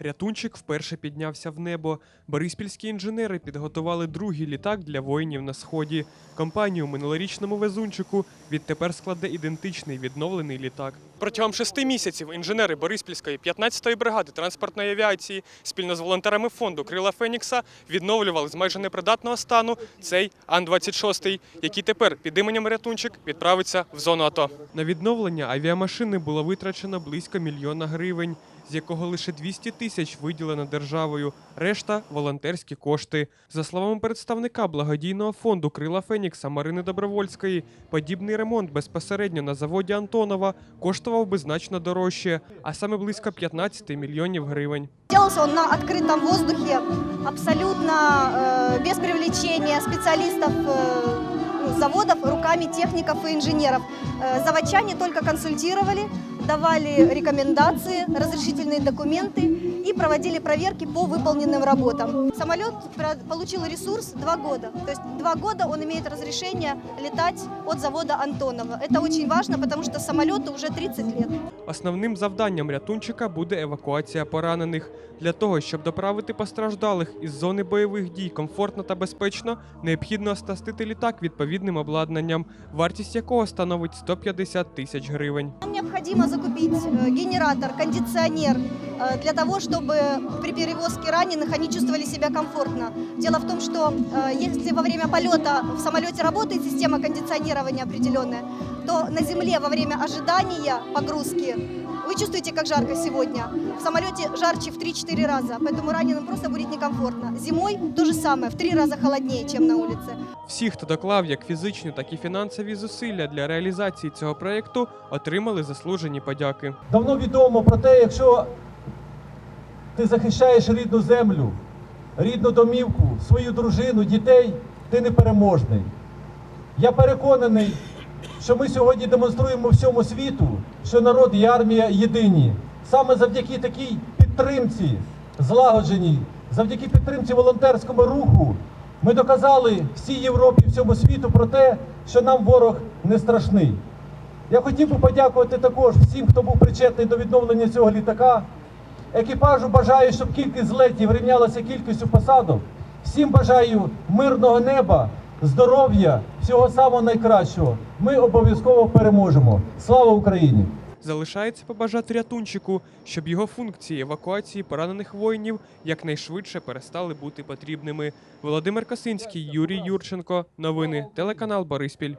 Рятунчик вперше піднявся в небо. Бориспільські інженери підготували другий літак для воїнів на сході. Компанію минулорічному везунчику відтепер складе ідентичний відновлений літак. Протягом шести місяців інженери Бориспільської 15-ї бригади транспортної авіації спільно з волонтерами фонду Крила Фенікса відновлювали з майже непридатного стану цей Ан-26, який тепер під іменем Рятунчик відправиться в зону АТО. На відновлення авіамашини було витрачено близько мільйона гривень, з якого лише 200 тисяч виділено державою, решта волонтерські кошти. За словами представника благодійного фонду Крила Фенікса Марини Добровольської, подібний ремонт безпосередньо на заводі Антонова коштував би значно дорожче, а саме близько 15 мільйонів гривень. Делался он на открытом воздухе, абсолютно э, без привлечения специалистов э, ну, заводов руками техников и инженеров. Э, заводчане только консультировали, давали рекомендации, разрешительные документы и проводили проверки по выполненным работам. Самолет про- получил ресурс два года. То есть два года он имеет разрешение летать от завода Антонова. Это очень важно, потому что самолету уже 30 лет. Основним завданням рятунчика буде евакуація поранених. Для того, щоб доправити постраждалих із зони бойових дій комфортно та безпечно, необхідно оснастити літак відповідним обладнанням, вартість якого становить 150 тисяч гривень. Нам необходимо закупить э, генератор, кондиционер э, для того, чтобы при перевозке раненых они чувствовали себя комфортно. Дело в том, что э, если во время полета в самолете работает система кондиционирования определенная, то на земле во время ожидания погрузки вы чувствуете, как жарко сегодня. В самолете жарче в 3-4 раза, поэтому раненым просто будет некомфортно. Зимой то же самое, в 3 раза холоднее, чем на улице. Всі, хто доклав як фізичні, так і фінансові зусилля для реалізації цього проєкту, отримали заслужені подяки. Давно відомо про те, якщо ти захищаєш рідну землю, рідну домівку, свою дружину, дітей, ти непереможний. Я переконаний, що ми сьогодні демонструємо всьому світу, що народ і армія єдині. Саме завдяки такій підтримці, злагодженій, завдяки підтримці волонтерському руху, ми доказали всій Європі, всьому світу про те, що нам ворог не страшний. Я хотів би подякувати також всім, хто був причетний до відновлення цього літака. Екіпажу бажаю, щоб кількість злетів рівнялася кількістю посадок. Всім бажаю мирного неба, здоров'я, всього самого найкращого. Ми обов'язково переможемо. Слава Україні! Залишається побажати рятунчику, щоб його функції евакуації поранених воїнів якнайшвидше перестали бути потрібними. Володимир Косинський, Юрій Юрченко. Новини телеканал Бориспіль.